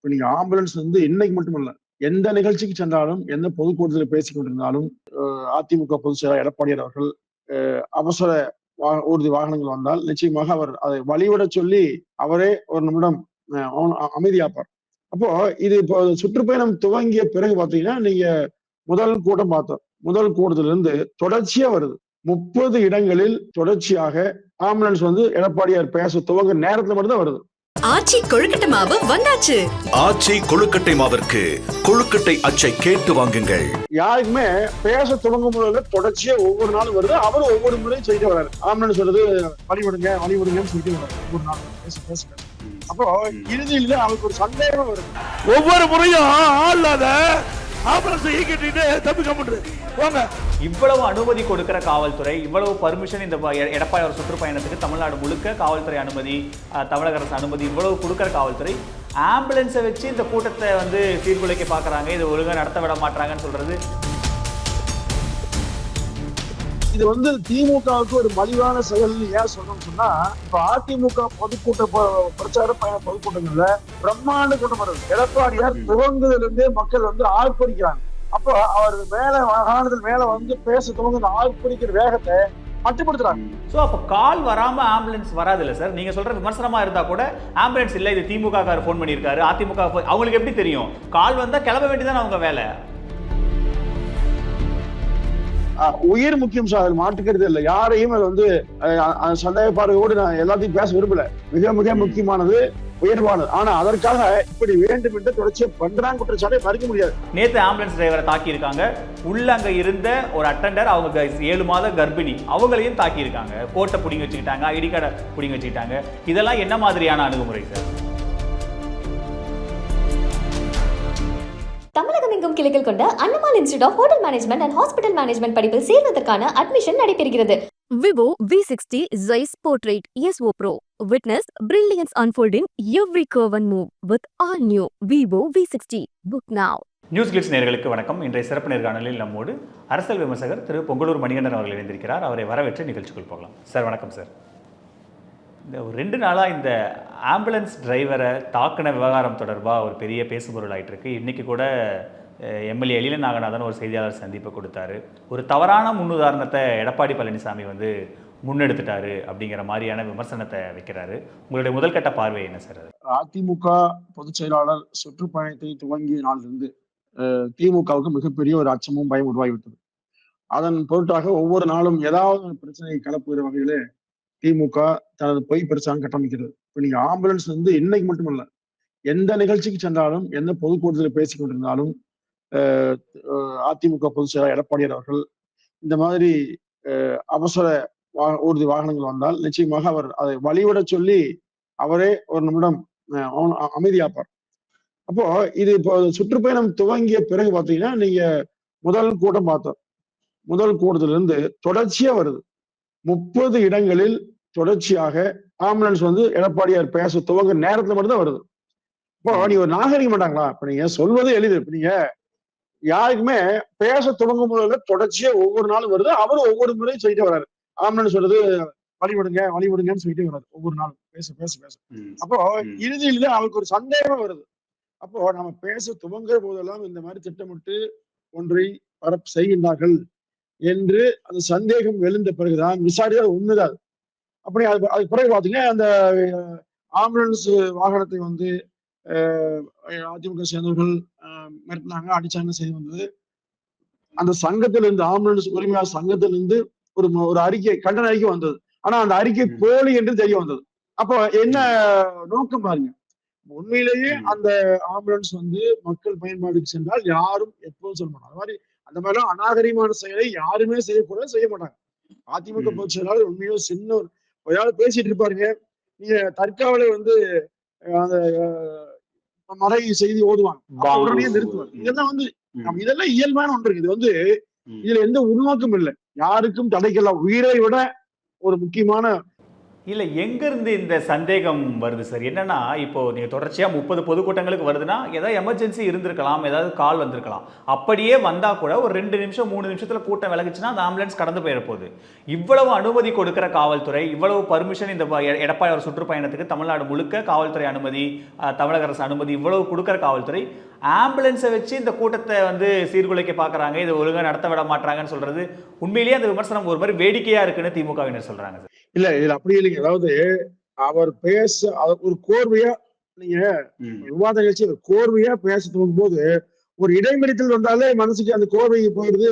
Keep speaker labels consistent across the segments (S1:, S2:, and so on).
S1: இப்ப நீங்க ஆம்புலன்ஸ் வந்து இன்னைக்கு மட்டுமல்ல எந்த நிகழ்ச்சிக்கு சென்றாலும் எந்த பொதுக்கூட்டத்தில் பேசிக் கொண்டிருந்தாலும் அஹ் அதிமுக பொதுச் செயலாளர் எடப்பாடியார் அவர்கள் அவசர ஊர்தி வாகனங்கள் வந்தால் நிச்சயமாக அவர் அதை வழிவிட சொல்லி அவரே ஒரு நிமிடம் அஹ் அமைதியாப்பார். அப்போ இது இப்போ சுற்றுப்பயணம் துவங்கிய பிறகு பாத்தீங்கன்னா நீங்க முதல் கூட்டம் பார்த்தோம். முதல் கூட்டத்திலிருந்து தொடர்ச்சியா வருது. முப்பது இடங்களில் தொடர்ச்சியாக ஆம்புலன்ஸ் வந்து எடப்பாடியார் பேச துவங்க நேரத்துல மட்டும்தான் வருது.
S2: ஆச்சி கொழுக்கட்டை மாவு வந்தாச்சு.
S3: ஆச்சி கொழுக்கட்டை மாவிற்கு கொழுக்கட்டை அச்சை கேட்டு வாங்குங்கள்.
S1: யாருக்குமே பேச துவங்கும் போது தொடர்ச்சியா ஒவ்வொரு நாளும் வருது. அவரும் ஒவ்வொரு முறையும் சொல்லிட்டு வராரு ஆம்புலன்ஸ் வருது வழிவிடுங்க வழிவிடுங்கன்னு சொல்லிட்டு வராரு ஒவ்வொரு நாள் பேச பேச. பேச. அப்போ இறுதியில அவருக்கு ஒரு சந்தேகம் வருது.
S4: ஒவ்வொரு முறையும் ஆள்லாத ஆம்புலன்ஸ் ஈக்கிட்டு தப்பிக்க முடியாது
S5: இவ்வளவு அனுமதி கொடுக்கிற காவல்துறை இவ்வளவு பர்மிஷன் இந்த எடப்பாடி சுற்றுப்பயணத்துக்கு தமிழ்நாடு முழுக்க காவல்துறை அனுமதி தமிழக அரசு அனுமதி இவ்வளவு கொடுக்கிற காவல்துறை ஆம்புலன்ஸை வச்சு இந்த கூட்டத்தை வந்து சீர்குலைக்க பார்க்குறாங்க. இது ஒழுங்காக நடத்த விட மாட்டாங்கன்னு சொல்றது
S1: இது வந்து திமுகவுக்கு ஒரு மலிவான செயல் ஏன் சொல்லணும்னு சொன்னா இப்ப அதிமுக பொதுக்கூட்ட பிரச்சார பயண பொதுக்கூட்டங்கள்ல பிரம்மாண்ட கூட்டம் வருது எடப்பாடியார் துவங்குதுல இருந்தே மக்கள் வந்து ஆர்ப்பரிக்கிறாங்க அப்போ அவர் மேல வாகனத்தில் மேல வந்து பேச துவங்க ஆர்ப்பரிக்கிற வேகத்தை மட்டுப்படுத்துறாங்க.
S5: ஸோ அப்போ கால் வராம ஆம்புலன்ஸ் வராதுல்ல சார் நீங்க சொல்ற விமர்சனமா இருந்தா கூட ஆம்புலன்ஸ் இல்லை இது திமுக கார் ஃபோன் பண்ணியிருக்காரு அதிமுக அவங்களுக்கு எப்படி தெரியும்? கால் வந்தா கிளம்ப வேண்டியதானே அவங்க வேலை?
S1: உயிர் முக்கியம் சார் அதில் மாற்றுக்கிறது இல்லை. யாரையும் அது வந்து அஹ் சந்தேக பார்வையோடு நான் எல்லாத்தையும் பேச விரும்பல. மிக மிக முக்கியமானது உயர்வானது. ஆனா அதற்காக இப்படி வேண்டும் என்று தொடர்ச்சியை பண்றாங்க குற்றச்சாட்டை மறுக்க முடியாது.
S5: நேத்து ஆம்புலன்ஸ் டிரைவரை தாக்கியிருக்காங்க. உள்ள அங்க இருந்த ஒரு அட்டெண்டர் அவங்க ஏழு மாத கர்ப்பிணி. அவங்களையும் தாக்கியிருக்காங்க. கோட்டை பிடிங்கி வச்சுக்கிட்டாங்க ஐடி கார்டை பிடிங்கி வச்சுக்கிட்டாங்க. இதெல்லாம் என்ன மாதிரியான அணுகுமுறை சார்?
S6: கிளைகள் கொண்ட Annamalai institute of hotel management and hospital management படிப்பில் சேர்வதற்கான அட்மிஷன் நடைபெறுகிறது
S7: Vivo V60 Zeiss Portrait ESO Pro. Witness brilliance unfold in every curve and move with all new Vivo V60. Book now.
S5: News glitz நேர்களுக்கு வணக்கம் இன்றைய சிறப்பு நேர்காணலில் நம்மோடு அரசியல் விமர்சகர் திரு பொங்கலூர் மணிகண்டன் அவர்கள் இணைந்திருக்கிறார் அவரை வரவேற்று நிகழ்ச்சிக்குள் போகலாம் சார் வணக்கம் சார் இந்த ஒரு ரெண்டு நாளாக இந்த ஆம்புலன்ஸ் டிரைவரை தாக்கின விவகாரம் தொடர்பாக ஒரு பெரிய பேசுபொருள் ஆயிட்டு இருக்கு இன்னைக்கு கூட எம்எல்ஏ எழில நாகநாதன் ஒரு செய்தியாளர் சந்திப்பை கொடுத்தாரு. ஒரு தவறான முன்னுதாரணத்தை எடப்பாடி பழனிசாமி வந்து முன்னெடுத்துட்டாரு அப்படிங்கிற மாதிரியான விமர்சனத்தை வைக்கிறாரு. உங்களுடைய முதல்கட்ட பார்வை என்ன சார் அது?
S1: அதிமுக பொதுச் செயலாளர் சுற்றுப்பயணத்தை துவங்கிய நாளிலிருந்து திமுகவுக்கு மிகப்பெரிய ஒரு அச்சமும் பயம் உருவாகிவிட்டது. அதன் பொருட்டாக ஒவ்வொரு நாளும் ஏதாவது ஒரு பிரச்சனையை கலப்புகிற வகையிலே திமுக தனது பொய் பிரச்சாரம் கட்டமைக்கிறது. இப்போ நீங்க ஆம்புலன்ஸ் வந்து இன்னைக்கு மட்டுமல்ல எந்த நிகழ்ச்சிக்கு சென்றாலும் எந்த பொதுக்கூட்டத்தில் பேசிக் கொண்டிருந்தாலும் அதிமுக பொதுச் செயலாளர் எடப்பாடியார் அவர்கள் இந்த மாதிரி அவசர ஊர்தி வாகனங்கள் வந்தால் நிச்சயமாக அவர் அதை வழிவிட சொல்லி அவரே ஒரு நிமிடம் அமைதியாப்பார். அப்போ இது இப்போ சுற்றுப்பயணம் துவங்கிய பிறகு பாத்தீங்கன்னா நீங்க முதல் கூட்டம் பார்த்தோம். முதல் கூட்டத்துல இருந்து தொடர்ச்சியா வருது. முப்பது இடங்களில் தொடர்ச்சியாக ஆம்புலன்ஸ் வந்து எடப்பாடியார் பேச துவங்க நேரத்துல மட்டும்தான் வருது. இப்போ நீங்க ஒரு நாகரிகம் மாட்டாங்களா இப்ப நீங்க சொல்வது எளிது. இப்ப நீங்க யாருக்குமே பேச துவங்கும் போது தொடர்ச்சியா ஒவ்வொரு நாளும் வருது. அவரும் ஒவ்வொரு முறையும் சொல்லிட்டு வராரு ஆம்புலன்ஸ் வருது வழிவிடுங்க வழிவிடுங்கன்னு சொல்லிட்டு வராரு ஒவ்வொரு நாளும். பேச பேச பேச. அப்போ இறுதியில அவருக்கு ஒரு சந்தேகம் வருது. அப்போ நம்ம பேச துவங்குற போதெல்லாம் இந்த மாதிரி திட்டமிட்டு ஒன்றை பரப் செய்கின்றார்கள் என்று அந்த சந்தேகம் எழுந்த பிறகுதான் விசாரித்தால் உண்மைதான். அப்படி அது அதுக்கு பிறகு பாத்தீங்கன்னா அந்த ஆம்புலன்ஸ் வாகனத்தை வந்து அதிமுக சேர்ந்தவர்கள் மிரட்டினாங்க அடிச்சாங்க செய்தி வந்தது. அந்த சங்கத்திலிருந்து ஆம்புலன்ஸ் உரிமையாளர் சங்கத்திலிருந்து ஒரு ஒரு அறிக்கை கண்டன அறிக்கை வந்தது. ஆனா அந்த அறிக்கை போலி என்று தெரிய வந்தது. அப்போ என்ன நோக்கம் பாருங்க. உண்மையிலேயே அந்த ஆம்புலன்ஸ் வந்து மக்கள் பயன்பாடுக்கு சென்றால் யாரும் எப்போதும் சொல்ல மாட்டாங்க. அது மாதிரி அந்த மாதிரிலாம் அநாகரிகமான செயலை யாருமே செய்யக்கூடாது செய்ய மாட்டாங்க. அதிமுக பொதுச் செயலாளர் உண்மையிலே சின்ன ஒரு ஏதாவது பேசிட்டு இருப்பாருங்க. நீங்க தற்காவலை வந்து அந்த மறை செய்தி ஓதுவாங்க. உடனே நிறுத்துவாங்க. இதெல்லாம் வந்து நம்ம இதெல்லாம் இயல்பான ஒன்று இருக்கு இது வந்து இதுல எந்த உள்நோக்கம் இல்லை. யாருக்கும் தடைக்கல உயிரை விட ஒரு முக்கியமான
S5: இல்லை எங்கேருந்து இந்த சந்தேகம் வருது சார் என்னென்னா இப்போது நீங்கள் தொடர்ச்சியாக முப்பது பொதுக்கூட்டங்களுக்கு வருதுன்னா ஏதாவது எமர்ஜென்சி இருந்திருக்கலாம் ஏதாவது கால் வந்திருக்கலாம். அப்படியே வந்தால் கூட ஒரு ரெண்டு நிமிஷம் மூணு நிமிஷத்தில் கூட்டம் விலகுச்சுன்னா அந்த ஆம்புலன்ஸ் கடந்து போயிட போகுது இவ்வளவு அனுமதி கொடுக்குற காவல்துறை இவ்வளவு பர்மிஷன் இந்த எடப்பாடி அவர் சுற்றுப்பயணத்துக்கு தமிழ்நாடு முழுக்க காவல்துறை அனுமதி தமிழக அரசு அனுமதி இவ்வளவு கொடுக்குற காவல்துறை ஆம்புலன்ஸை வச்சு இந்த கூட்டத்தை வந்து சீர்குலைக்க பார்க்குறாங்க. இதை ஒழுங்காக நடத்த விட மாட்டாங்கன்னு சொல்றது உண்மையிலேயே அந்த விமர்சனம் ஒரு மாதிரி வேடிக்கையாக இருக்குன்னு திமுகவினர் சொல்கிறாங்க சார்.
S1: இல்ல இதுல அப்படி இல்லைங்க. அதாவது அவர் பேச ஒரு கோர்வையா நீங்க விவாத நிகழ்ச்சி ஒரு கோர்வையா பேச போது ஒரு இடைமறித்தல் வந்தாலே மனசுக்கு அந்த கோர்வை போயிடுது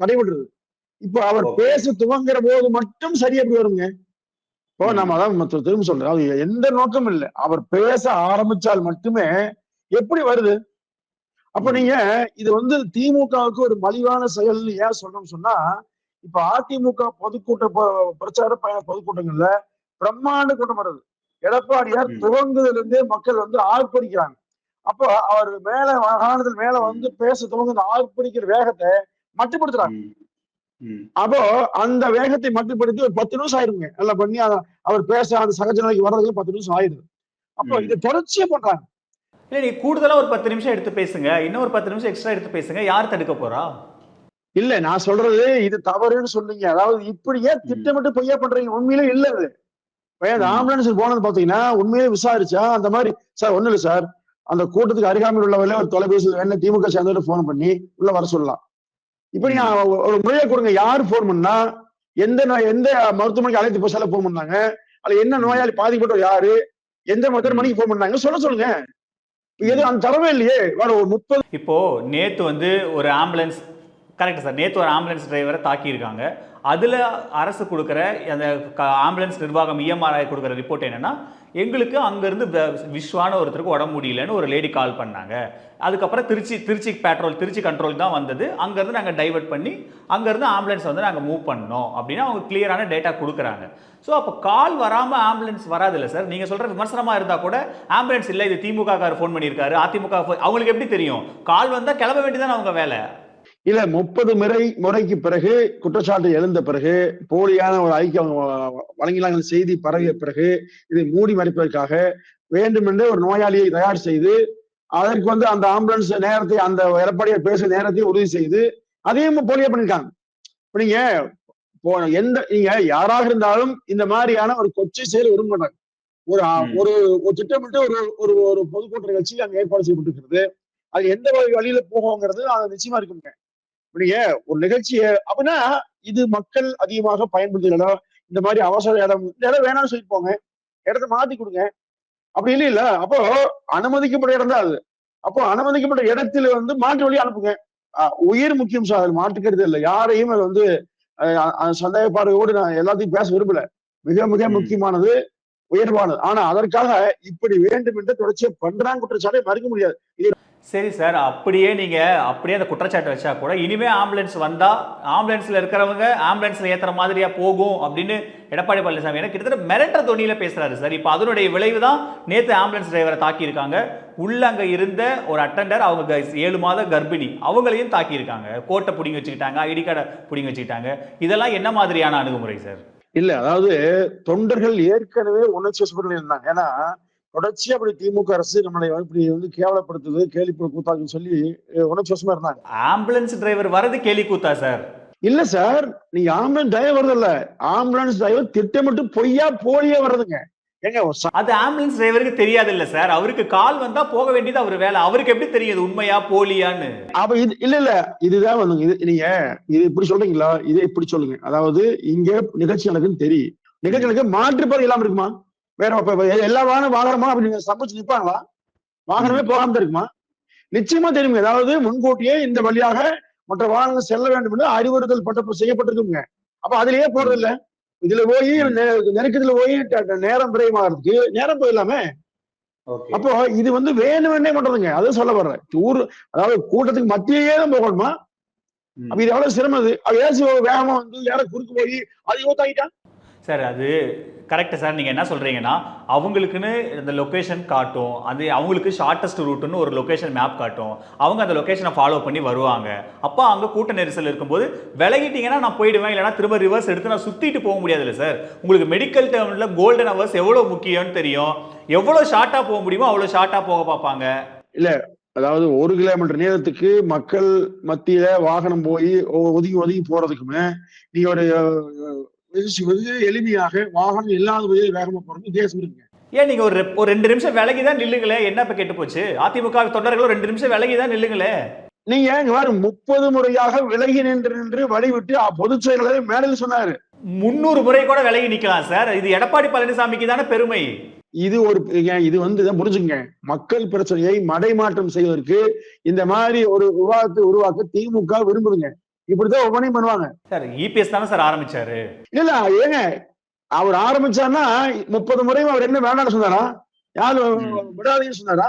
S1: தடைபடுறது இப்போ அவர் பேச துவங்குற போது மட்டும் சரியா எப்படி வருங்க. இப்போ நம்ம அதான் திரும்ப சொல்றேன். அது எந்த நோக்கமும் இல்லை. அவர் பேச ஆரம்பிச்சால் மட்டுமே எப்படி வருது? அப்ப நீங்க இது வந்து திமுகவுக்கு ஒரு மலிவான செயல்னு ஏன் சொல்றோம்னு சொன்னா இப்ப அதிமுக பொதுக்கூட்ட பிரச்சார பயண பொதுக்கூட்டங்கள்ல பிரம்மாண்ட கூட்டம் வருது. எடப்பாடியார். துவங்குதுல இருந்தே மக்கள் வந்து ஆர்ப்பரிக்கிறாங்க அப்போ அவர் மேல வாகனத்தில் மேல வந்து பேச துவங்க அந்த ஆர்ப்பரிக்கிற வேகத்தை மட்டுப்படுத்துறாங்க. அப்போ அந்த வேகத்தை மட்டுப்படுத்தி ஒரு பத்து நிமிஷம் ஆயிருங்க. நல்லா பண்ணி அத- அவர் பேச அந்த சகஜ நிலைக்கு வர்றதுக்கு பத்து நிமிஷம் ஆயிடுது. அப்போ. இது தொடர்ச்சியா பண்றாங்க.
S5: இல்லை நீ கூடுதலாக ஒரு பத்து நிமிஷம் எடுத்து பேசுங்க. இன்னும் ஒரு பத்து நிமிஷம் எக்ஸ்ட்ரா எடுத்து பேசுங்க. யார் தடுக்க போறா?
S1: இல்ல நான் சொல்றது இது தவறுன்னு சொல்றீங்க அதாவது இப்படியே திட்டமிட்டு பொய்யா பண்றீங்க? உண்மையிலே இல்ல அது. ஆம்புலன்ஸ் போனது பாத்தீங்கன்னா உண்மையிலே விசாரிச்சா அந்த மாதிரி சார் ஒண்ணு இல்ல சார். அந்த கூட்டத்துக்கு அருகாமையில் உள்ளவர்களே ஒரு தொலைபேசி என்ன திமுக சேர்ந்தவரை போன் பண்ணி உள்ள வர சொல்லலாம். இப்ப நீங்க ஒ- ஒரு முறையை கொடுங்க. யாரு போன் பண்ணா எந்த நோய் எந்த மருத்துவமனைக்கு அழைத்து போசால போன் பண்ணாங்க? அதுல என்ன நோயாளி பாதிக்கப்பட்டவர் யாரு? எந்த மருத்துவ மணிக்கு போன் பண்ணாங்க சொல்ல சொல்லுங்க. எதுவும் அந்த தரவே இல்லையே. வேற ஒரு முப்பது
S5: இப்போ நேத்து வந்து ஒரு ஆம்புலன்ஸ் கரெக்ட் சார் நேத்து ஒரு ஆம்புலன்ஸ் டிரைவரை தாக்கியிருக்காங்க. அதுல அரசு கொடுக்குற அந்த ஆம்புலன்ஸ் நிர்வாகம் இஎம்ஆர்ஐ கொடுக்குற ரிப்போர்ட் என்னன்னா எங்களுக்கு அங்கேருந்து விஸ்வான ஒருத்தருக்கு உடம்பு முடியலன்னு ஒரு லேடி கால் பண்ணாங்க. அதுக்கப்புறம் திருச்சி திருச்சி பேட்ரோல் திருச்சி கண்ட்ரோல் தான் வந்தது. அங்கேருந்து நாங்கள் டைவர்ட் பண்ணி அங்கேருந்து ஆம்புலன்ஸ் வந்து நாங்கள் மூவ் பண்ணோம் அப்படின்னு அவங்க கிளியரான டேட்டா கொடுக்குறாங்க. ஸோ அப்போ கால் வராமல் ஆம்புலன்ஸ் வராதுல்ல சார் நீங்கள் சொல்கிற விமர்சனமாக இருந்தால் கூட ஆம்புலன்ஸ் இல்லை இது திமுக கார் ஃபோன் பண்ணியிருக்காரு அதிமுக அவங்களுக்கு எப்படி தெரியும்? கால் வந்தால் கிளம்ப வேண்டியதானே அவங்க வேலை?
S1: இல்ல முப்பது முறை முறைக்கு பிறகு குற்றச்சாட்டு எழுந்த பிறகு போலியான ஒரு ஐக்கியம் வழங்கினாங்க செய்தி பரவிய பிறகு இதை மூடி மறைப்பதற்காக வேண்டுமென்றே ஒரு நோயாளியை தயார் செய்து அதற்கு வந்து அந்த ஆம்புலன்ஸ் நேரத்தை அந்த எடப்பாடியார் பேசுற நேரத்தை உறுதி செய்து அதையும் போலியா பண்ணிருக்காங்க. இப்ப நீங்க எந்த நீங்க யாராக இருந்தாலும் இந்த மாதிரியான ஒரு கொச்சை செயல் விரும்ப மாட்டாங்க ஒரு. ஒரு ஒரு திட்டமிட்டு ஒரு ஒரு ஒரு பொதுக்கூட்ட நிகழ்ச்சி அங்க ஏற்பாடு செய்யப்பட்டிருக்கிறது. அது எந்த வழி- வழியில போகுங்கிறது அது நிச்சயமா இருக்குங்க நீங்க ஒரு நிகழ்ச்சியை அப்படின்னா இது மக்கள் அதிகமாக பயன்படுத்துகிற இந்த மாதிரி அவசர இடம் இந்த இடம் வேணாம்னு சொல்லிட்டு போங்க. இடத்த மாத்தி கொடுங்க. அப்படி இல்லை இல்ல. அப்போ அனுமதிக்கப்பட்ட இடம் தான் அது. அப்போ அனுமதிக்கப்பட்ட இடத்துல வந்து மாற்று வழி அனுப்புங்க. உயிர் முக்கியம் சார் அது மாட்டுக்கிறது இல்லை. யாரையும் அது வந்து சந்தேக பார்வையோடு நான் எல்லாத்தையும் பேச விரும்பல. மிக மிக. முக்கியமானது உயர்வானது. ஆனா அதற்காக இப்படி வேண்டும் என்று தொடர்ச்சியா பண்றாங்க குற்றச்சாட்டை மறுக்க முடியாது.
S5: சரி சார் அப்படியே நீங்கள் அப்படியே அந்த குற்றச்சாட்டு வச்சா கூட இனிமே ஆம்புலன்ஸ் வந்தால் ஆம்புலன்ஸில் இருக்கிறவங்க ஆம்புலன்ஸில் ஏத்துற மாதிரியாக போகும் அப்படின்னு எடப்பாடி பழனிசாமி எனக்கு கிட்டத்தட்ட மிரட்டுற தொனியில் பேசுகிறாரு சார். இப்போ அதனுடைய விளைவு தான் நேற்று ஆம்புலன்ஸ் டிரைவரை தாக்கியிருக்காங்க. உள்ள அங்கே இருந்த ஒரு அட்டெண்டர் அவங்க ஏழு மாத கர்ப்பிணி அவங்களையும் தாக்கியிருக்காங்க. கோட்டை பிடிங்கி வச்சுக்கிட்டாங்க ஐடி கார்டை பிடிங்கி வச்சுக்கிட்டாங்க. இதெல்லாம் என்ன மாதிரியான அணுகுமுறை சார்?
S1: இல்லை அதாவது தொண்டர்கள் ஏற்கனவே உணர்ச்சி இருந்தாங்க ஏன்னா தொடர்ச்சியா அப்படி திமுக அரசு நம்மளை இப்படி வந்து கேவலப்படுத்துது கேலி கூத்தாக்குன்னு சொல்லி உணர்ச்சி வசமா இருந்தாங்க.
S5: ஆம்புலன்ஸ் டிரைவர் வரது கேலி கூத்தா சார்?
S1: இல்ல சார். நீங்க ஆம்புலன்ஸ் டிரைவர் வருது இல்ல ஆம்புலன்ஸ் டிரைவர் திட்டமிட்டு பொய்யா போலியா வர்றதுங்க. ஏங்க
S5: அது ஆம்புலன்ஸ் டிரைவருக்கு தெரியாது இல்ல சார். அவருக்கு கால் வந்தா போக வேண்டியது அவர் வேலை. அவருக்கு எப்படி தெரியும் இது உண்மையா போலியான்னு?
S1: அப்ப இது இல்ல இல்ல. இதுதான் வந்துங்க இது நீங்க இது இப்படி சொல்றீங்களா? இதை இப்படி சொல்லுங்க. அதாவது இங்க நிகழ்ச்சி நடக்குன்னு தெரியும். நிகழ்ச்சி நடக்க மாற்று பாதை இல்லாம இருக்குமா? வேற எல்லா வாகனம் வாகனமா அப்படி நீங்க சமைச்சு நிப்பாங்களா வாகனமே போகாம இருக்குமா நிச்சயமா தெரியுங்க. அதாவது முன்கூட்டியே இந்த வழியாக மற்ற வாகனங்கள் செல்ல வேண்டும் என்று அறிவுறுத்தல் பட்ட செய்யப்பட்டிருக்குங்க. அப்ப அதுலயே போறது இல்ல இதுல போய் நெருக்கத்துல போய் நேரம் விரயமாகிறதுக்கு நேரம் போயிடலாமே. அப்போ இது வந்து வேணுமென்னே பண்றதுங்க. அதுவும் சொல்ல வர்றேன். ஊர் அதாவது கூட்டத்துக்கு மத்தியே தான் போகணுமா. அப்ப இது எவ்வளவு சிரமம் அவ ஏதாச்சும் வேகமா வந்து யார குறுக்கு போய் அது யூத்தாக்கிட்டான்
S5: சார் அது கரெக்டாக சார். நீங்கள் என்ன சொல்கிறீங்கன்னா அவங்களுக்குன்னு இந்த லொக்கேஷன் காட்டும் அது அவங்களுக்கு ஷார்ட்டஸ்ட் ரூட்டுன்னு ஒரு லொக்கேஷன் மேப் காட்டும். அவங்க அந்த லொக்கேஷனை ஃபாலோ பண்ணி வருவாங்க. அப்போ அங்கே கூட்ட நெரிசல் இருக்கும்போது விலகிட்டிங்கன்னா நான் போயிடுவேன் இல்லைனா திரும்ப ரிவர்ஸ் எடுத்து நான் சுற்றிட்டு போக முடியாதுல்ல சார். உங்களுக்கு மெடிக்கல் டேர்மில் கோல்டன் ஹவர்ஸ் எவ்வளோ முக்கியம்னு தெரியும். எவ்வளோ ஷார்ட்டாக போக முடியுமோ அவ்வளோ ஷார்ட்டாக போக பார்ப்பாங்க.
S1: இல்லை அதாவது ஒரு கிலோமீட்டர் நேரத்துக்கு மக்கள் மத்தியில வாகனம் போய் ஒதுங்கி ஒதுங்கி போறதுக்குமே நீங்க ஒரு எளிமையாக வாகனம் இல்லாத வழியில் வேகமா போறது வித்தியாசம் இருக்குங்க.
S5: ஏன் நீங்கள் ஒரு ஒரு ரெண்டு நிமிஷம் விலகி தான் நில்லுங்களே? என்ன இப்போ கெட்டு போச்சு? அதிமுக தொண்டர்களும் ரெண்டு நிமிஷம் விலகி தான் நில்லுங்களே?
S1: நீங்க முப்பது முறையாக விலகி நின்று நின்று வழிவிட்டு பொதுச் செயலாளர் மேடையில் சொன்னாரு.
S5: முந்நூறு முறை கூட விலகி நிக்கலாம் சார். இது எடப்பாடி பழனிசாமிக்கு தானே பெருமை.
S1: இது ஒரு இது வந்து புரிஞ்சுங்க மக்கள் பிரச்சனையை மடைமாற்றம் செய்வதற்கு இந்த மாதிரி ஒரு விவாதத்தை உருவாக்க திமுக விரும்புதுங்க. இப்படிதான் ஒவ்வொன்றையும் பண்ணுவாங்க.
S5: சார் இபிஎஸ் தானே சார் ஆரம்பிச்சாரு?
S1: இல்ல ஏங்க அவர் ஆரம்பிச்சாருன்னா முப்பது முறையும் அவர் என்ன வேண்டாம்னு சொன்னாரா? யாரு. விடாதீங்கன்னு சொன்னாரா?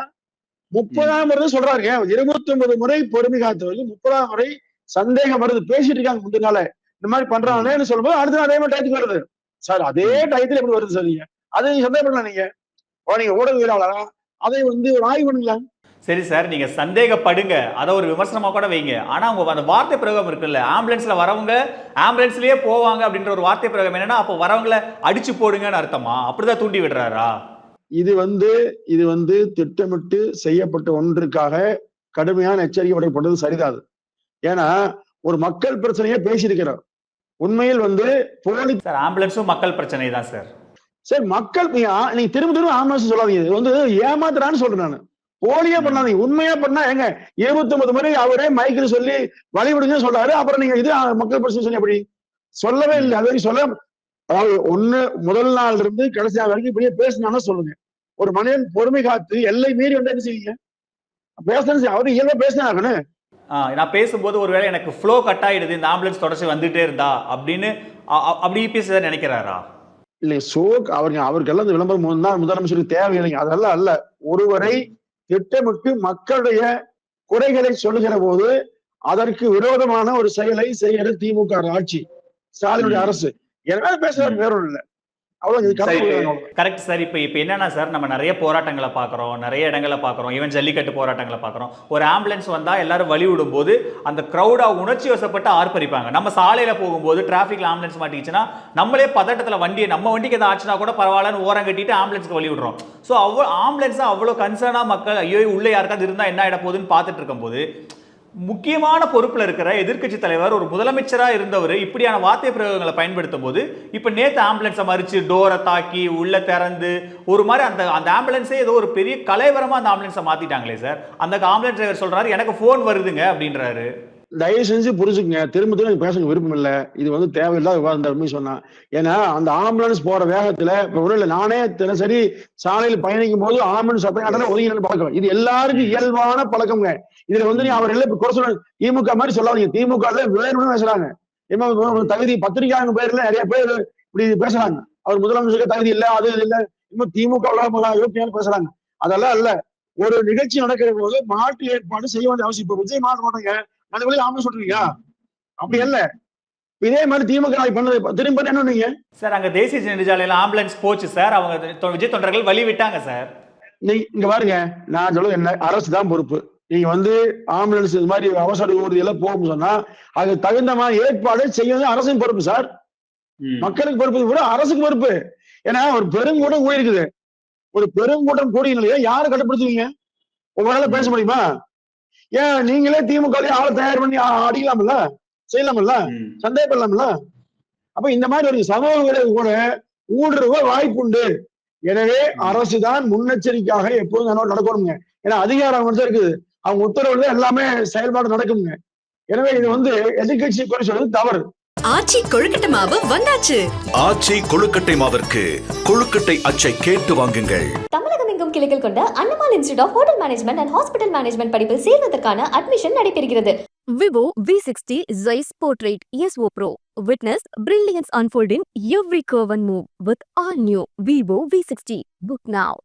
S1: முப்பதாம் முறை சொல்றாருங்க. இருபத்தி ஒன்பது முறை பொறுமை காத்தவர்கள் முப்பதாம் முறை சந்தேகம் வருது. பேசிட்டு இருக்காங்க முந்தினால இந்த மாதிரி பண்றாங்களேன்னு சொல்லும்போது அடுத்த அதே மாதிரி டயத்துக்கு வருது சார் அதே டயத்துல எப்படி வருது சார் நீங்க? அதை நீங்க சந்தேகப்படலாம் நீங்க. நீங்க ஊடகவியலாளரா? அதை வந்து ஒரு ஆய்வு பண்ணுங்களா
S5: சரி சார் நீங்க சந்தேகப்படுங்க. அதை ஒரு விமர்சனமா கூட வைங்க. ஆனா உங்க அந்த வார்த்தை பிரயோகம் இருக்குல்ல ஆம்புலன்ஸ்ல வரவங்க ஆம்புலன்ஸ்லயே போவாங்க அப்படின்ற ஒரு வார்த்தை பிரயோகம் என்னன்னா அப்போ வரவங்கள அடிச்சு போடுங்கன்னு அர்த்தமா? அப்படிதான் தூண்டி விடுறாரா?
S1: இது வந்து இது வந்து திட்டமிட்டு செய்யப்பட்ட ஒன்றுக்காக கடுமையான எச்சரிக்கை விடப்பட்டது சரிதான். ஏன்னா ஒரு மக்கள் பிரச்சனையை பேசியிருக்கிறார். உண்மையில் வந்து போலி
S5: சார் ஆம்புலன்ஸும் மக்கள் பிரச்சனை தான் சார்
S1: சரி மக்கள் நீங்க திரும்ப திரும்ப ஆம்புலன்ஸ் சொல்லாதீங்க. இது வந்து ஏமாத்துறான்னு சொல்றேன் நான். போலியா பண்ணாதீங்க. உண்மையா பண்ணா எங்க இருபத்தி ஒன்பது முறை அவரே மைக்கில் சொல்லி வழி விடுங்கன்னு சொல்றாரு. அப்புறம் நீங்க இது மக்கள் பிரச்சனை சொல்லி எப்படி? சொல்லவே இல்லை. அது வரைக்கும் சொல்ல அதாவது ஒண்ணு முதல் நாள் இருந்து கடைசி நாள் வரைக்கும் இப்படியே பேசினானா சொல்லுங்க. ஒரு மனிதன் பொறுமை காத்து எல்லை மீறி வந்தா என்ன செய்வீங்க? பேசணும் அவரு இயல்பா பேசினாங்கன்னு
S5: நான் பேசும்போது ஒருவேளை எனக்கு ஃப்ளோ கட் ஆயிடுது இந்த ஆம்புலன்ஸ் தொடர்ச்சி வந்துட்டே இருந்தா அப்படின்னு அப்படி சார் நினைக்கிறாரா?
S1: இல்லை சோக் அவருக்கு அவருக்கெல்லாம் இந்த விளம்பரம் முன்னாள் முதலமைச்சருக்கு தேவையில்லைங்க. அதெல்லாம் அல்ல. ஒருவரை திட்டமிட்டு மக்களுடைய குறைகளை சொல்லுகிற போது அதற்கு விரோதமான ஒரு செயலை செய்கிறது திமுக ஆட்சி ஸ்டாலினுடைய. அரசு எனவே பேசுறது வேற ஒண்ணும் இல்ல
S5: கரெக்ட் சார் இப்போ இப்போ என்னன்னா சார் நம்ம நிறைய போராட்டங்களை பார்க்குறோம் நிறைய இடங்களை பார்க்குறோம் ஈவன் ஜல்லிக்கட்டு போராட்டங்களை பார்க்குறோம். ஒரு ஆம்புலன்ஸ் வந்தால் எல்லாரும் வழி விடும்போது அந்த க்ரௌடாக உணர்ச்சி வசப்பட்டு ஆர்ப்பரிப்பாங்க. நம்ம சாலையில் போகும்போது டிராஃபிக்ல ஆம்புலன்ஸ் மாட்டிக்கிச்சுன்னா நம்மளே பதட்டத்தில் வண்டியை நம்ம வண்டிக்கு எதாவது ஆச்சுன்னா கூட பரவாயில்லன்னு ஓரம் கட்டிட்டு ஆம்புலன்ஸ்க்கு வழி விடுறோம். ஸோ அவ்வளோ ஆம்புலன்ஸாக அவ்வளோ கன்சர்னாக மக்கள் ஐயோ உள்ளே யாருக்காவது இருந்தால் என்ன ஆகிட போகுதுன்னு பார்த்துட்டு இருக்கும்போது முக்கியமான பொறுப்பில் இருக்கிற எதிர்க்கட்சி தலைவர் ஒரு முதலமைச்சராக இருந்தவர் இப்படியான வார்த்தை பிரயோகங்களை பயன்படுத்தும் போது இப்போ நேற்று ஆம்புலன்ஸை மறித்து டோரை தாக்கி உள்ள திறந்து ஒரு மாதிரி அந்த அந்த ஆம்புலன்ஸே ஏதோ ஒரு பெரிய கலைவரமாக அந்த ஆம்புலன்ஸை மாற்றிட்டாங்களே சார். அந்த ஆம்புலன்ஸ் டிரைவர் சொல்கிறாரு எனக்கு ஃபோன் வருதுங்க அப்படின்றாரு.
S1: தயவு செஞ்சு புரிஞ்சுக்கங்க. திரும்ப திரும்ப பேசுங்க விருப்பம் இல்லை இது வந்து தேவையில்லாத விவாதம் இந்த சொன்னான் ஏன்னா அந்த ஆம்புலன்ஸ் போற வேகத்துல இப்ப ஒண்ணும் நானே தினசரி சாலையில் பயணிக்கும் போது ஆம்புலன்ஸ் சத்தம் காட்டினா ஒதுங்கி பழக்கம். இது எல்லாருக்கும் இயல்பான பழக்கம்ங்க. இதுல வந்து நீ அவர் எல்லாம் குறை சொல்ல திமுக மாதிரி சொல்லாதீங்க திமுக ல வேணும்னு பேசுறாங்க. தகுதி பத்திரிகையாளர் பேர்ல நிறைய பேர் இப்படி பேசுறாங்க. அவர் முதலமைச்சருக்கு தகுதி இல்லை அது இல்லை. இல்ல இன்னும் திமுக யோக்கியம் பேசுறாங்க? அதெல்லாம் இல்ல. ஒரு நிகழ்ச்சி நடக்கிற போது மாற்று ஏற்பாடு செய்ய வேண்டிய அவசியம். இப்ப விஜய் மாற்ற மாட்டாங்க. அந்த வழி ஆம்புலன்ஸ் சொல்றீங்க அப்படி இல்ல இதே மாதிரி திமுக பண்ணது திரும்ப என்ன பண்ணீங்க
S5: சார் அங்க தேசிய நெடுஞ்சாலையில ஆம்புலன்ஸ் போச்சு சார். அவங்க விஜய் தொண்டர்கள் வழி விட்டாங்க சார்.
S1: நீ இங்க பாருங்க. நான் சொல்ல என்ன? அரசு தான் பொறுப்பு. நீங்க வந்து ஆம்புலன்ஸ் இது மாதிரி அவசர ஊர்தி எல்லாம் போகும் சொன்னா அது தகுந்த மாதிரி ஏற்பாடு செய்யறது அரசின் பொறுப்பு சார். மக்களுக்கு பொறுப்பு கூட அரசுக்கு பொறுப்பு. ஏன்னா ஒரு பெருங்கூட்டம் கூடி இருக்குது ஒரு பெருங்கூட்டம் கூடிய நிலையை யாரை கட்டுப்படுத்துவீங்க? உங்களால பேச முடியுமா? ஏன் நீங்களே திமுக ஆளை தயார் பண்ணி அடிக்கலாம்ல? செய்யலாம்ல? சந்தேகப்படலாம்ல அப்ப இந்த மாதிரி ஒரு சமூக விளைவு கூட ஊடுருவ வாய்ப்பு உண்டு. எனவே அரசு தான் முன்னெச்சரிக்கையாக எப்போதும் நடக்கணுங்க. ஏன்னா அதிகாரம் அவங்க தான் இருக்குது. அவங்க உத்தரவுல எல்லாமே செயல்பாடு நடக்குங்க. எனவே இது வந்து எதிர்கட்சி குறை சொல்றது தவறு.
S2: ஆச்சி கொழுக்கட்டை மாவு வந்தாச்சு.
S3: ஆச்சி கொழுக்கட்டை மாவிற்கு கொழுக்கட்டை அச்சை கேட்டு வாங்குங்கள்.
S6: உலகமெங்கும் கிளைகள் கொண்ட Annamal institute of hotel management and hospital management படிப்பில் சேர்வதற்கான அட்மிஷன் நடைபெறுகிறது
S7: Vivo V sixty Zeiss portrait S O pro witness brilliance unfolding every curve move with all new Vivo V sixty book now